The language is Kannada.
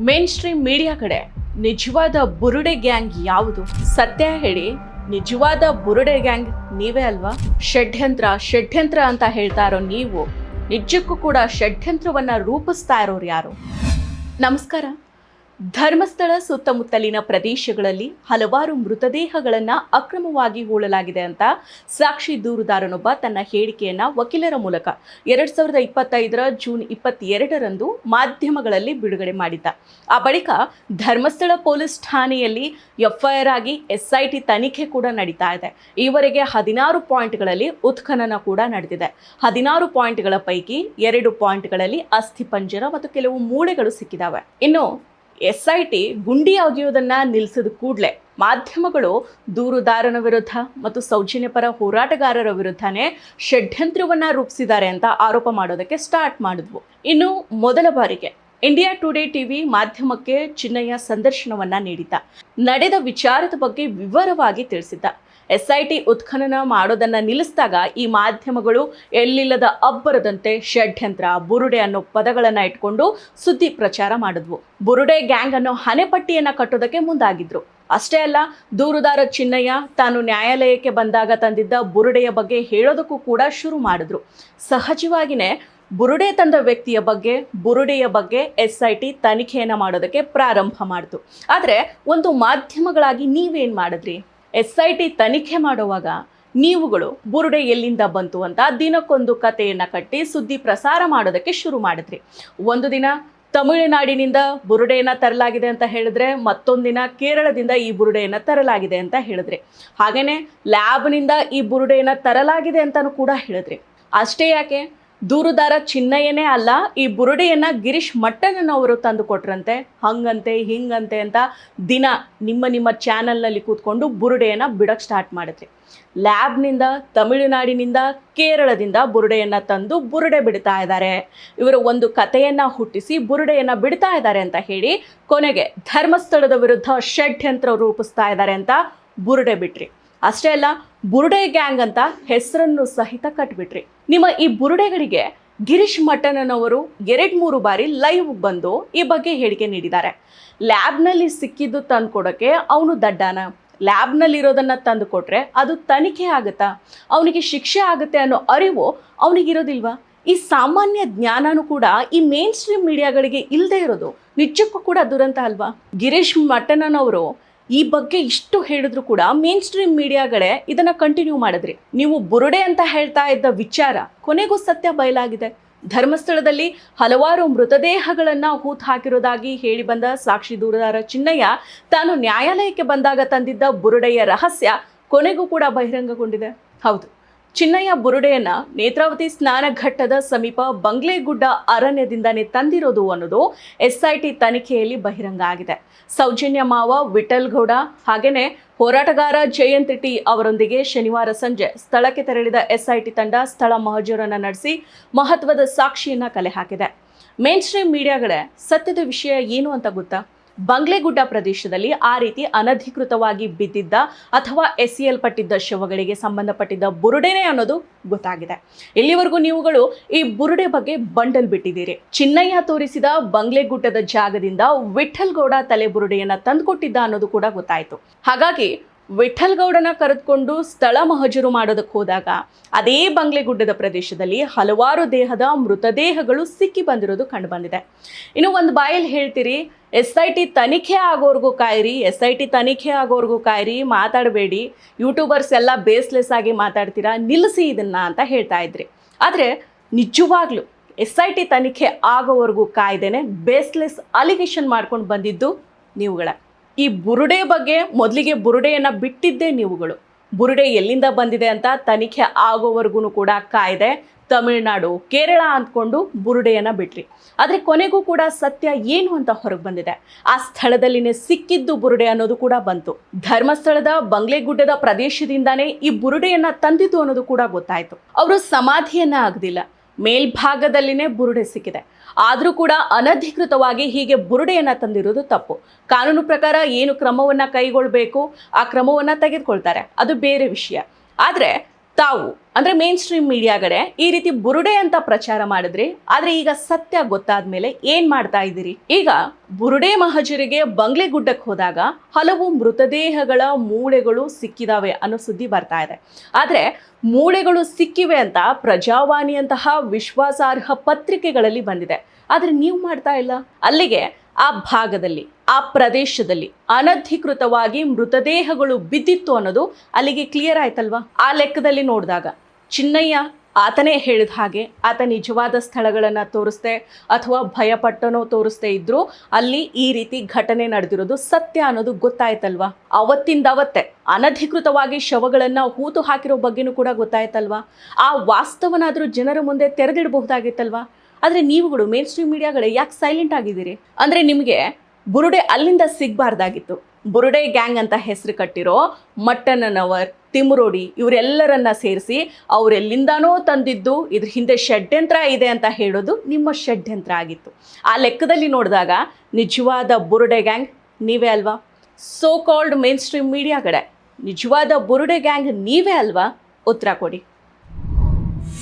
ಮೇನ್ ಸ್ಟ್ರೀಮ್ ಮೀಡಿಯಾ ಕಡೆ ನಿಜವಾದ ಬುರುಡೆ ಗ್ಯಾಂಗ್ ಯಾವುದು? ಸತ್ಯ ಹೇಳಿ. ನಿಜವಾದ ಬುರುಡೆ ಗ್ಯಾಂಗ್ ನೀವೇ ಅಲ್ವಾ? ಷಡ್ಯಂತ್ರ ಷಡ್ಯಂತ್ರ ಅಂತ ಹೇಳ್ತಾ ಇರೋ ನೀವು ನಿಜಕ್ಕೂ ಕೂಡ ಷಡ್ಯಂತ್ರವನ್ನ ರೂಪಿಸ್ತಾ ಇರೋರು ಯಾರು? ನಮಸ್ಕಾರ. ಧರ್ಮಸ್ಥಳ ಸುತ್ತಮುತ್ತಲಿನ ಪ್ರದೇಶಗಳಲ್ಲಿ ಹಲವಾರು ಮೃತದೇಹಗಳನ್ನು ಅಕ್ರಮವಾಗಿ ಹೂಳಲಾಗಿದೆ ಅಂತ ಸಾಕ್ಷಿ ದೂರುದಾರನೊಬ್ಬ ತನ್ನ ಹೇಳಿಕೆಯನ್ನು ವಕೀಲರ ಮೂಲಕ ಎರಡು ಸಾವಿರದ ಇಪ್ಪತ್ತೈದರ ಜೂನ್ ಇಪ್ಪತ್ತೆರಡರಂದು ಮಾಧ್ಯಮಗಳಲ್ಲಿ ಬಿಡುಗಡೆ ಮಾಡಿದ್ದ. ಆ ಬಳಿಕ ಧರ್ಮಸ್ಥಳ ಪೊಲೀಸ್ ಠಾಣೆಯಲ್ಲಿ ಎಫ್ಐಆರ್ ಆಗಿ ಎಸ್ಐಟಿ ತನಿಖೆ ಕೂಡ ನಡೀತಾ ಇದೆ. ಈವರೆಗೆ ಹದಿನಾರು ಪಾಯಿಂಟ್ಗಳಲ್ಲಿ ಉತ್ಖನನ ಕೂಡ ನಡೆದಿದೆ. ಹದಿನಾರು ಪಾಯಿಂಟ್ಗಳ ಪೈಕಿ ಎರಡು ಪಾಯಿಂಟ್ಗಳಲ್ಲಿ ಅಸ್ಥಿಪಂಜರ ಮತ್ತು ಕೆಲವು ಮೂಳೆಗಳು ಸಿಕ್ಕಿದಾವೆ. ಇನ್ನು ಎಸ್ ಐ ಟಿ ಗುಂಡಿ ಅಗೆಯೋದನ್ನ ನಿಲ್ಲಿಸಿದ ಕೂಡಲೇ ಮಾಧ್ಯಮಗಳು ದೂರುದಾರನ ವಿರುದ್ಧ ಮತ್ತು ಸೌಜನ್ಯಪರ ಹೋರಾಟಗಾರರ ವಿರುದ್ಧನೇ ಷಡ್ಯಂತ್ರವನ್ನ ರೂಪಿಸಿದ್ದಾರೆ ಅಂತ ಆರೋಪ ಮಾಡೋದಕ್ಕೆ ಸ್ಟಾರ್ಟ್ ಮಾಡಿದ್ವು. ಇನ್ನು ಮೊದಲ ಬಾರಿಗೆ ಇಂಡಿಯಾ ಟುಡೇ ಟಿವಿ ಮಾಧ್ಯಮಕ್ಕೆ ಚಿನ್ನಯ್ಯ ಸಂದರ್ಶನವನ್ನ ನೀಡಿದ್ದ. ನಡೆದ ವಿಚಾರದ ಬಗ್ಗೆ ವಿವರವಾಗಿ ತಿಳಿಸಿದ್ದ. ಎಸ್ ಐ ಟಿ ಉತ್ಖನನ ಮಾಡೋದನ್ನು ನಿಲ್ಲಿಸಿದಾಗ ಈ ಮಾಧ್ಯಮಗಳು ಎಲ್ಲಿಲ್ಲದ ಅಬ್ಬರದಂತೆ ಷಡ್ಯಂತ್ರ, ಬುರುಡೆ ಅನ್ನೋ ಪದಗಳನ್ನು ಇಟ್ಕೊಂಡು ಸುದ್ದಿ ಪ್ರಚಾರ ಮಾಡಿದ್ವು. ಬುರುಡೆ ಗ್ಯಾಂಗ್ ಅನ್ನೋ ಹಣೆಪಟ್ಟಿಯನ್ನ ಕಟ್ಟೋದಕ್ಕೆ ಮುಂದಾಗಿದ್ರು. ಅಷ್ಟೇ ಅಲ್ಲ, ದೂರುದಾರ ಚಿನ್ನಯ್ಯ ತಾನು ನ್ಯಾಯಾಲಯಕ್ಕೆ ಬಂದಾಗ ತಂದಿದ್ದ ಬುರುಡೆಯ ಬಗ್ಗೆ ಹೇಳೋದಕ್ಕೂ ಕೂಡ ಶುರು ಮಾಡಿದ್ರು. ಸಹಜವಾಗಿಯೇ ಬುರುಡೆ ತಂದ ವ್ಯಕ್ತಿಯ ಬಗ್ಗೆ, ಬುರುಡೆಯ ಬಗ್ಗೆ ಎಸ್ ಐ ಟಿ ತನಿಖೆಯನ್ನು ಮಾಡೋದಕ್ಕೆ ಪ್ರಾರಂಭ ಮಾಡಿತು. ಆದರೆ, ಒಂದು ಮಾಧ್ಯಮಗಳಾಗಿ ನೀವೇನು ಮಾಡಿದ್ರಿ? ಎಸ್ ಐ ಟಿ ತನಿಖೆ ಮಾಡುವಾಗ ನೀವುಗಳು ಬುರುಡೆ ಎಲ್ಲಿಂದ ಬಂತು ಅಂತ ದಿನಕ್ಕೊಂದು ಕಥೆಯನ್ನು ಕಟ್ಟಿ ಸುದ್ದಿ ಪ್ರಸಾರ ಮಾಡೋದಕ್ಕೆ ಶುರು ಮಾಡಿದ್ರಿ. ಒಂದು ದಿನ ತಮಿಳುನಾಡಿನಿಂದ ಬುರುಡೆಯನ್ನು ತರಲಾಗಿದೆ ಅಂತ ಹೇಳಿದ್ರೆ ಮತ್ತೊಂದು ದಿನ ಕೇರಳದಿಂದ ಈ ಬುರುಡೆಯನ್ನು ತರಲಾಗಿದೆ ಅಂತ ಹೇಳಿದ್ರಿ. ಹಾಗೆಯೇ ಲ್ಯಾಬ್ನಿಂದ ಈ ಬುರುಡೆಯನ್ನು ತರಲಾಗಿದೆ ಅಂತಲೂ ಕೂಡ ಹೇಳಿದ್ರಿ. ಅಷ್ಟೇ ಯಾಕೆ? ದೂರುದಾರ ಚಿನ್ನಯ್ಯನೇ ಅಲ್ಲ, ಈ ಬುರುಡೆಯನ್ನ ಗಿರೀಶ್ ಮಟ್ಟಣ್ಣನವರು ತಂದು ಕೊಟ್ರಂತೆ. ಹಂಗಂತೆ, ಹಿಂಗಂತೆ ಅಂತ ದಿನ ನಿಮ್ಮ ನಿಮ್ಮ ಚಾನಲ್ನಲ್ಲಿ ಕೂತ್ಕೊಂಡು ಬುರುಡೆಯನ್ನ ಬಿಡೋಕ್ಕೆ ಸ್ಟಾರ್ಟ್ ಮಾಡಿದ್ರಿ. ಲ್ಯಾಬ್ನಿಂದ, ತಮಿಳುನಾಡಿನಿಂದ, ಕೇರಳದಿಂದ ಬುರುಡೆಯನ್ನ ತಂದು ಬುರುಡೆ ಬಿಡ್ತಾ ಇದ್ದಾರೆ. ಇವರು ಒಂದು ಕಥೆಯನ್ನ ಹುಟ್ಟಿಸಿ ಬುರುಡೆಯನ್ನ ಬಿಡ್ತಾ ಇದ್ದಾರೆ ಅಂತ ಹೇಳಿ ಕೊನೆಗೆ ಧರ್ಮಸ್ಥಳದ ವಿರುದ್ಧ ಷಡ್ಯಂತ್ರ ರೂಪಿಸ್ತಾ ಇದ್ದಾರೆ ಅಂತ ಬುರುಡೆ ಬಿಟ್ರಿ. ಅಷ್ಟೇ ಅಲ್ಲ, ಬುರುಡೆ ಗ್ಯಾಂಗ್ ಅಂತ ಹೆಸರನ್ನು ಸಹಿತ ಕಟ್ಬಿಟ್ರಿ. ನಿಮ್ಮ ಈ ಬುರುಡೆಗಳಿಗೆ ಗಿರೀಶ್ ಮಟ್ಟಣ್ಣನವರು ಎರಡ್ ಮೂರು ಬಾರಿ ಲೈವ್ ಬಂದು ಈ ಬಗ್ಗೆ ಹೇಳಿಕೆ ನೀಡಿದ್ದಾರೆ. ಲ್ಯಾಬ್ನಲ್ಲಿ ಸಿಕ್ಕಿದ್ದು ತಂದು ಕೊಡೋಕ್ಕೆ ಅವನು ದಡ್ಡಾನ. ಲ್ಯಾಬ್ನಲ್ಲಿರೋದನ್ನ ತಂದು ಕೊಟ್ರೆ ಅದು ತನಿಖೆ ಆಗುತ್ತಾ? ಅವನಿಗೆ ಶಿಕ್ಷೆ ಆಗುತ್ತೆ ಅನ್ನೋ ಅರಿವು ಅವನಿಗಿರೋದಿಲ್ವಾ? ಈ ಸಾಮಾನ್ಯ ಜ್ಞಾನನೂ ಕೂಡ ಈ ಮೇನ್ ಸ್ಟ್ರೀಮ್ ಮೀಡಿಯಾಗಳಿಗೆ ಇಲ್ಲದೆ ಇರೋದು ನಿಜಕ್ಕೂ ಕೂಡ ದುರಂತ ಅಲ್ವಾ? ಗಿರೀಶ್ ಮಟ್ಟಣ್ಣನವರು ಈ ಬಗ್ಗೆ ಇಷ್ಟು ಹೇಳಿದ್ರು ಕೂಡ ಮೇನ್ ಸ್ಟ್ರೀಮ್ ಮೀಡಿಯಾಗಳೇ ಇದನ್ನ ಕಂಟಿನ್ಯೂ ಮಾಡಿದ್ರಿ. ನೀವು ಬುರುಡೆ ಅಂತ ಹೇಳ್ತಾ ಇದ್ದ ವಿಚಾರ ಕೊನೆಗೂ ಸತ್ಯ ಬಯಲಾಗಿದೆ. ಧರ್ಮಸ್ಥಳದಲ್ಲಿ ಹಲವಾರು ಮೃತದೇಹಗಳನ್ನ ಹೂತ್ ಹಾಕಿರೋದಾಗಿ ಹೇಳಿ ಬಂದ ಸಾಕ್ಷಿ ದೂರದಾರ ಚಿನ್ನಯ್ಯ ತಾನು ನ್ಯಾಯಾಲಯಕ್ಕೆ ಬಂದಾಗ ತಂದಿದ್ದ ಬುರುಡೆಯ ರಹಸ್ಯ ಕೊನೆಗೂ ಕೂಡ ಬಹಿರಂಗಗೊಂಡಿದೆ. ಹೌದು. ಚಿನ್ನಯ್ಯ ಬುರುಡೆಯನ್ನ ನೇತ್ರಾವತಿ ಸ್ನಾನಘಟ್ಟದ ಸಮೀಪ ಬಂಗ್ಲೆಗುಡ್ಡ ಅರಣ್ಯದಿಂದನೇ ತಂದಿರೋದು ಅನ್ನೋದು ಎಸ್ಐಟಿ ತನಿಖೆಯಲ್ಲಿ ಬಹಿರಂಗ ಆಗಿದೆ. ಸೌಜನ್ಯ ಮಾವ ವಿಠಲ್ ಗೌಡ ಹಾಗೆಯೇ ಹೋರಾಟಗಾರ ಜಯಂತ್ ಟಿ ಅವರೊಂದಿಗೆ ಶನಿವಾರ ಸಂಜೆ ಸ್ಥಳಕ್ಕೆ ತೆರಳಿದ ಎಸ್ಐಟಿ ತಂಡ ಸ್ಥಳ ಮಹಜೂರನ್ನು ನಡೆಸಿ ಮಹತ್ವದ ಸಾಕ್ಷಿಯನ್ನ ಕಲೆ ಹಾಕಿದೆ. ಮೇನ್ ಸ್ಟ್ರೀಮ್ ಮೀಡಿಯಾಗಳೇ ಸತ್ಯದ ವಿಷಯ ಏನು ಅಂತ ಗೊತ್ತಾ? ಬಂಗ್ಲೆಗುಡ್ಡ ಪ್ರದೇಶದಲ್ಲಿ ಆ ರೀತಿ ಅನಧಿಕೃತವಾಗಿ ಬಿದ್ದಿದ್ದ ಅಥವಾ ಎಸೆಯಲ್ಪಟ್ಟಿದ್ದ ಶವಗಳಿಗೆ ಸಂಬಂಧಪಟ್ಟಿದ್ದ ಬುರುಡೆನೆ ಅನ್ನೋದು ಗೊತ್ತಾಗಿದೆ. ಇಲ್ಲಿವರೆಗೂ ನೀವುಗಳು ಈ ಬುರುಡೆ ಬಗ್ಗೆ ಬಂಡಲ್ ಬಿಟ್ಟಿದ್ದೀರಿ. ಚಿನ್ನಯ್ಯ ತೋರಿಸಿದ ಬಂಗ್ಲೆಗುಡ್ಡದ ಜಾಗದಿಂದ ವಿಠಲ್ಗೌಡ ತಲೆ ಬುರುಡೆಯನ್ನ ತಂದುಕೊಟ್ಟಿದ್ದ ಅನ್ನೋದು ಕೂಡ ಗೊತ್ತಾಯಿತು. ಹಾಗಾಗಿ ವಿಠಲ್ ಗೌಡನ ಕರೆದುಕೊಂಡು ಸ್ಥಳ ಮಹಜರು ಮಾಡೋದಕ್ಕೆ ಹೋದಾಗ ಅದೇ ಬಂಗ್ಲೆಗುಡ್ಡದ ಪ್ರದೇಶದಲ್ಲಿ ಹಲವಾರು ದೇಹದ ಮೃತದೇಹಗಳು ಸಿಕ್ಕಿ ಬಂದಿರೋದು ಕಂಡುಬಂದಿದೆ ಇನ್ನು ಒಂದು ಬಾಯಲ್ಲಿ ಹೇಳ್ತೀರಿ, ಎಸ್ ಐ ಟಿ ತನಿಖೆ ಆಗೋರ್ಗೂ ಕಾಯಿರಿ, ಎಸ್ ಐ ಟಿ ತನಿಖೆ ಆಗೋರ್ಗೂ ಕಾಯಿರಿ, ಮಾತಾಡಬೇಡಿ, ಯೂಟ್ಯೂಬರ್ಸ್ ಎಲ್ಲ ಬೇಸ್ಲೆಸ್ ಆಗಿ ಮಾತಾಡ್ತೀರಾ, ನಿಲ್ಲಿಸಿ ಇದನ್ನ ಅಂತ ಹೇಳ್ತಾ ಇದ್ರಿ. ಆದರೆ ನಿಜವಾಗ್ಲೂ ಎಸ್ ಐ ಟಿ ತನಿಖೆ ಆಗೋವರೆಗೂ ಕಾಯ್ದೇನೆ ಬೇಸ್ಲೆಸ್ ಅಲಿಗೇಷನ್ ಮಾಡ್ಕೊಂಡು ಬಂದಿದ್ದು ನೀವುಗಳ. ಈ ಬುರುಡೆ ಬಗ್ಗೆ ಮೊದಲಿಗೆ ಬುರುಡೆಯನ್ನು ಬಿಟ್ಟಿದ್ದೇ ನೀವುಗಳು. ಬುರುಡೆ ಎಲ್ಲಿಂದ ಬಂದಿದೆ ಅಂತ ತನಿಖೆ ಆಗೋವರೆಗೂ ಕೂಡ ಕಾಯ್ದೆ ತಮಿಳುನಾಡು, ಕೇರಳ ಅಂದ್ಕೊಂಡು ಬುರುಡೆಯನ್ನು ಬಿಟ್ರಿ. ಆದರೆ ಕೊನೆಗೂ ಕೂಡ ಸತ್ಯ ಏನು ಅಂತ ಹೊರಗೆ ಬಂದಿದೆ. ಆ ಸ್ಥಳದಲ್ಲಿನೇ ಸಿಕ್ಕಿದ್ದು ಬುರುಡೆ ಅನ್ನೋದು ಕೂಡ ಬಂತು. ಧರ್ಮಸ್ಥಳದ ಬಂಗ್ಲೆಗುಡ್ಡದ ಪ್ರದೇಶದಿಂದಾನೇ ಈ ಬುರುಡೆಯನ್ನು ತಂದಿದ್ದು ಅನ್ನೋದು ಕೂಡ ಗೊತ್ತಾಯಿತು. ಅವರು ಸಮಾಧಿಯನ್ನು ಆಗದಿಲ್ಲ. ಮೇಲ್ಭಾಗದಲ್ಲಿನೇ ಬುರುಡೆ ಸಿಕ್ಕಿದೆ. ಆದರೂ ಕೂಡ ಅನಧಿಕೃತವಾಗಿ ಹೀಗೆ ಬುರುಡೆಯನ್ನು ತಂದಿರೋದು ತಪ್ಪು. ಕಾನೂನು ಪ್ರಕಾರ ಏನು ಕ್ರಮವನ್ನು ಕೈಗೊಳ್ಳಬೇಕು ಆ ಕ್ರಮವನ್ನು ತೆಗೆದುಕೊಳ್ತಾರೆ. ಅದು ಬೇರೆ ವಿಷಯ. ಆದರೆ ತಾವು, ಅಂದ್ರೆ ಮೇನ್ ಸ್ಟ್ರೀಮ್ ಮೀಡಿಯಾಗಡೆ ಈ ರೀತಿ ಬುರುಡೆ ಅಂತ ಪ್ರಚಾರ ಮಾಡಿದ್ರಿ. ಆದ್ರೆ ಈಗ ಸತ್ಯ ಗೊತ್ತಾದ್ಮೇಲೆ ಏನ್ ಮಾಡ್ತಾ ಇದ್ದೀರಿ? ಈಗ ಬುರುಡೆ ಮಹಜರಿಗೆ ಬಂಗ್ಲೆ ಗುಡ್ಡಕ್ಕೆ ಹೋದಾಗ ಹಲವು ಮೃತದೇಹಗಳ ಮೂಳೆಗಳು ಸಿಕ್ಕಿದಾವೆ ಅನ್ನೋ ಸುದ್ದಿ ಬರ್ತಾ ಇದೆ. ಆದ್ರೆ ಮೂಳೆಗಳು ಸಿಕ್ಕಿವೆ ಅಂತ ಪ್ರಜಾವಾಣಿಯಂತಹ ವಿಶ್ವಾಸಾರ್ಹ ಪತ್ರಿಕೆಗಳಲ್ಲಿ ಬಂದಿದೆ. ಆದ್ರೆ ನೀವು ಮಾಡ್ತಾ ಇಲ್ಲ? ಅಲ್ಲಿಗೆ ಆ ಭಾಗದಲ್ಲಿ ಆ ಪ್ರದೇಶದಲ್ಲಿ ಅನಧಿಕೃತವಾಗಿ ಮೃತದೇಹಗಳು ಬಿದ್ದಿತ್ತು ಅನ್ನೋದು ಅಲ್ಲಿಗೆ ಕ್ಲಿಯರ್ ಆಯ್ತಲ್ವಾ? ಆ ಲೆಕ್ಕದಲ್ಲಿ ನೋಡಿದಾಗ ಚಿನ್ನಯ್ಯ ಆತನೇ ಹೇಳಿದ ಹಾಗೆ ಆತ ನಿಜವಾದ ಸ್ಥಳಗಳನ್ನು ತೋರಿಸ್ದೆ ಅಥವಾ ಭಯಪಟ್ಟನೋ ತೋರಿಸ್ದೇ ಇದ್ದರೂ ಅಲ್ಲಿ ಈ ರೀತಿ ಘಟನೆ ನಡೆದಿರೋದು ಸತ್ಯ ಅನ್ನೋದು ಗೊತ್ತಾಯ್ತಲ್ವಾ? ಅವತ್ತಿಂದ ಅವತ್ತೇ ಅನಧಿಕೃತವಾಗಿ ಶವಗಳನ್ನು ಹೂತು ಹಾಕಿರೋ ಬಗ್ಗೆನೂ ಕೂಡ ಗೊತ್ತಾಯ್ತಲ್ವಾ? ಆ ವಾಸ್ತವನಾದರೂ ಜನರ ಮುಂದೆ ತೆರೆದಿಡಬಹುದಾಗಿತ್ತಲ್ವಾ? ಆದರೆ ನೀವುಗಳು ಮೇನ್ ಸ್ಟ್ರೀಮ್ ಮೀಡಿಯಾಗಳೇ ಯಾಕೆ ಸೈಲೆಂಟ್ ಆಗಿದ್ದೀರಿ? ಅಂದರೆ ನಿಮಗೆ ಬುರುಡೆ ಅಲ್ಲಿಂದ ಸಿಗಬಾರ್ದಾಗಿತ್ತು. ಬುರುಡೆ ಗ್ಯಾಂಗ್ ಅಂತ ಹೆಸರು ಕಟ್ಟಿರೋ ಮಟ್ಟನನವರ್ ತಿಮ್ರೋಡಿ ಇವರೆಲ್ಲರನ್ನ ಸೇರಿಸಿ ಅವರೆಲ್ಲಿಂದಾನೋ ತಂದಿದ್ದು ಇದ್ರ ಹಿಂದೆ ಷಡ್ಯಂತ್ರ ಇದೆ ಅಂತ ಹೇಳೋದು ನಿಮ್ಮ ಷಡ್ಯಂತ್ರ ಆಗಿತ್ತು. ಆ ಲೆಕ್ಕದಲ್ಲಿ ನೋಡಿದಾಗ ನಿಜವಾದ ಬುರುಡೆ ಗ್ಯಾಂಗ್ ನೀವೇ ಅಲ್ವಾ? So called mainstream media ಕಡೆ ನಿಜವಾದ ಬುರುಡೆ ಗ್ಯಾಂಗ್ ನೀವೇ ಅಲ್ವಾ? ಉತ್ತರ ಕೊಡಿ.